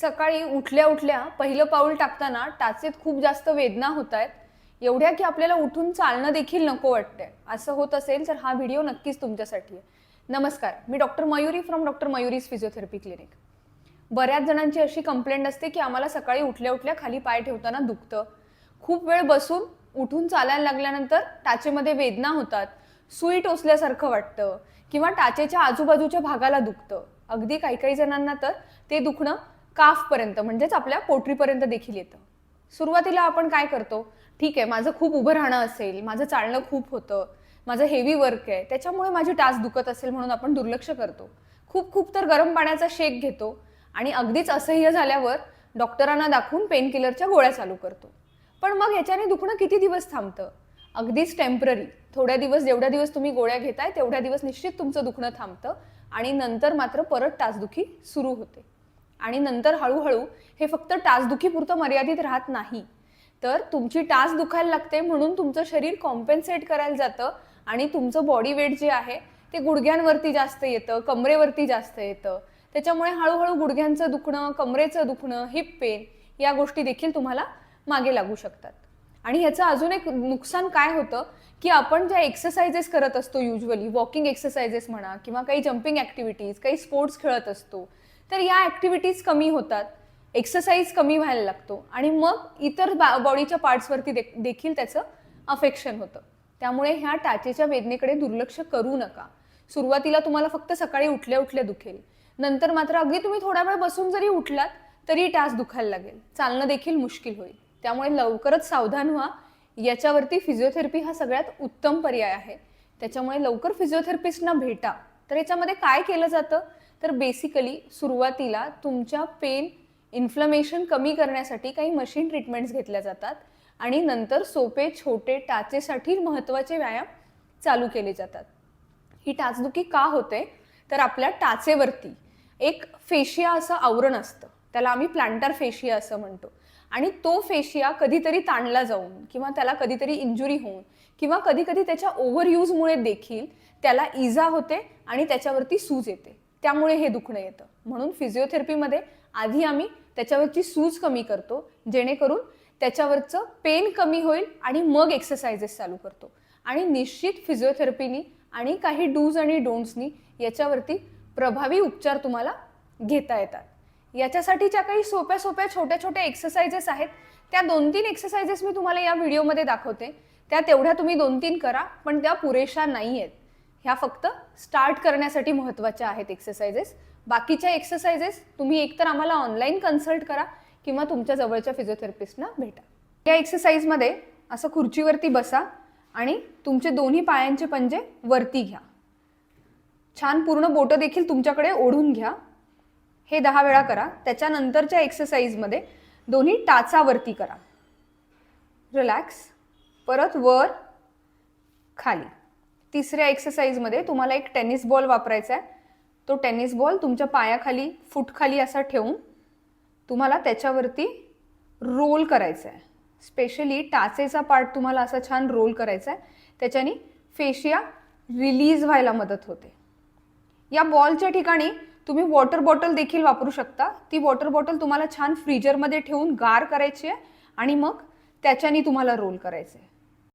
सकाळी उठल्या उठल्या पहिलं पाऊल टाकताना टाचेत खूप जास्त वेदना होत आहेत. एवढ्या की आपल्याला उठून चालणं देखील नको वाटतंय. असं होत असेल तर हा व्हिडिओ नक्कीच तुमच्यासाठी आहे. नमस्कार मी doctor Mayuri from doctor Mayuri's physiotherapy clinic. बऱ्याच जणांची अशी कंप्लेंट असते की आम्हाला सकाळी उठल्या उठल्या खाली पाय ठेवताना दुखतं. खूप वेळ बसून उठून चालायला लागल्यानंतर टाचेमध्ये वेदना होतात सुई टोचल्यासारखं वाटतं किंवा टाचेच्या आजूबाजूच्या भागाला दुखतं. अगदी काही काही जणांना तर ते दुखणं काफपर्यंत म्हणजेच आपल्या पोटरीपर्यंत देखील येतं. सुरुवातीला आपण काय करतो? ठीक आहे माझं खूप उभं राहणं असेल माझं चालणं खूप होतं माझं हेवी वर्क आहे त्याच्यामुळे माझी टाच दुखत असेल म्हणून आपण दुर्लक्ष करतो. खूप खूप तर गरम पाण्याचा शेक घेतो आणि अगदीच असह्य झाल्यावर डॉक्टरांना दाखवून पेनकिलरच्या गोळ्या चालू करतो. पण मग ह्याच्याने दुखणं किती दिवस थांबतं? अगदीच टेंपररी थोड्या दिवस जेवढ्या दिवस तुम्ही गोळ्या घेताय तेवढ्या दिवस निश्चित तुमचं दुखणं थांबतं आणि नंतर मात्र परत टाचदुखी सुरू होते. आणि नंतर हळूहळू हे फक्त टाचदुखीपुरतं मर्यादित राहत नाही. तर तुमची टाच दुखायला लागते म्हणून तुमचं शरीर कॉम्पेन्सेट करायला जातं आणि तुमचं बॉडी वेट जे आहे ते गुडघ्यांवरती जास्त येतं कमरेवरती जास्त येतं. त्याच्यामुळे हळूहळू गुडघ्यांचं दुखणं कमरेचं दुखणं हिप पेन या गोष्टी देखील तुम्हाला मागे लागू शकतात. आणि ह्याचं अजून एक नुकसान काय होतं की आपण ज्या एक्सरसाइजेस करत असतो युजली वॉकिंग एक्सरसाइजेस म्हणा किंवा काही जम्पिंग ॲक्टिव्हिटीज काही स्पोर्ट्स खेळत असतो तर या ॲक्टिव्हिटीज कमी होतात. एक्सरसाइज कमी व्हायला लागतो. आणि मग इतर बॉडीच्या पार्ट्सवरती दे देखील त्याचं अफेक्शन होतं. त्यामुळे ह्या टाचेच्या वेदनेकडे दुर्लक्ष करू नका. सुरुवातीला तुम्हाला फक्त सकाळी उठल्या उठल्या दुखेल. नंतर मात्र अगदी तुम्ही थोडा वेळ बसून जरी उठलात तरी टाच दुखायला लागेल. चालणं देखील मुश्किल होईल. त्यामुळे लवकरच सावधान व्हा. याच्यावरती फिजिओथेरपी हा सगळ्यात उत्तम पर्याय आहे. त्याच्यामुळे लवकर फिजिओथेरपिस्टना भेटा. तर याच्यामध्ये काय केलं जातं? तर बेसिकली सुरुवातीला तुमच्या पेन इन्फ्लमेशन कमी करण्यासाठी काही मशीन ट्रीटमेंट्स घेतल्या जातात आणि नंतर सोपे छोटे टाचेसाठी महत्त्वाचे व्यायाम चालू केले जातात. ही टाचदुखी का होते? तर आपल्या टाचेवरती एक फेशिया असं आवरण असतं. त्याला आम्ही प्लांटर फेशिया असं म्हणतो. आणि तो फेशिया कधीतरी ताणला जाऊन किंवा त्याला कधीतरी इंजुरी होऊन किंवा कधीकधी त्याच्या ओव्हरयूजमुळे देखील त्याला इजा होते आणि त्याच्यावरती सूज येते. त्यामुळे हे दुखणं येतं. म्हणून फिजिओथेरपीमध्ये आधी आम्ही त्याच्यावरची सूज कमी करतो जेणेकरून त्याच्यावरचं पेन कमी होईल आणि मग एक्सरसाइजेस चालू करतो. आणि निश्चित फिजिओथेरपीनी आणि काही डूज आणि डोंट्सनी याच्यावरती प्रभावी उपचार तुम्हाला घेता येतात. याच्यासाठीच्या काही सोप्या सोप्या छोट्या छोट्या एक्सरसाइजेस आहेत त्या दोन तीन एक्सरसाइजेस मी तुम्हाला या व्हिडिओमध्ये दाखवते. त्या तेवढ्या तुम्ही दोन तीन करा पण त्या पुरेशा नाही आहेत ह्या फक्त स्टार्ट करण्यासाठी महत्त्वाच्या आहेत एक्सरसाइजेस बाकीच्या एक्सरसाइजेस तुम्ही एकतर आम्हाला ऑनलाईन कन्सल्ट करा किंवा तुमच्या जवळच्या फिजिओथेरपिस्टना भेटा. या एक्सरसाइजमध्ये असं खुर्चीवरती बसा आणि तुमचे दोन्ही पायांचे पंजे वरती घ्या. छान पूर्ण बोटं देखील तुमच्याकडे ओढून घ्या. हे दहा वेळा करा. त्याच्यानंतरच्या एक्सरसाइजमध्ये दोन्ही टाचावरती करा. रिलॅक्स परत वर खाली. तिसऱ्या एक्सरसाइजमध्ये तुम्हाला एक टेनिस बॉल वापरायचा आहे. तो टेनिस बॉल तुमच्या पायाखाली फुटखाली असा ठेवून तुम्हाला त्याच्यावरती रोल करायचा आहे. स्पेशली टाचेचा पार्ट तुम्हाला असा छान रोल करायचा आहे. त्याच्याने फेशिया रिलीज व्हायला मदत होते. या बॉलच्या ठिकाणी तुम्ही वॉटर बॉटल देखील वापरू शकता. ती वॉटर बॉटल तुम्हाला छान फ्रीजरमध्ये ठेवून गार करायची आहे आणि मग त्याच्याने तुम्हाला रोल करायचं आहे.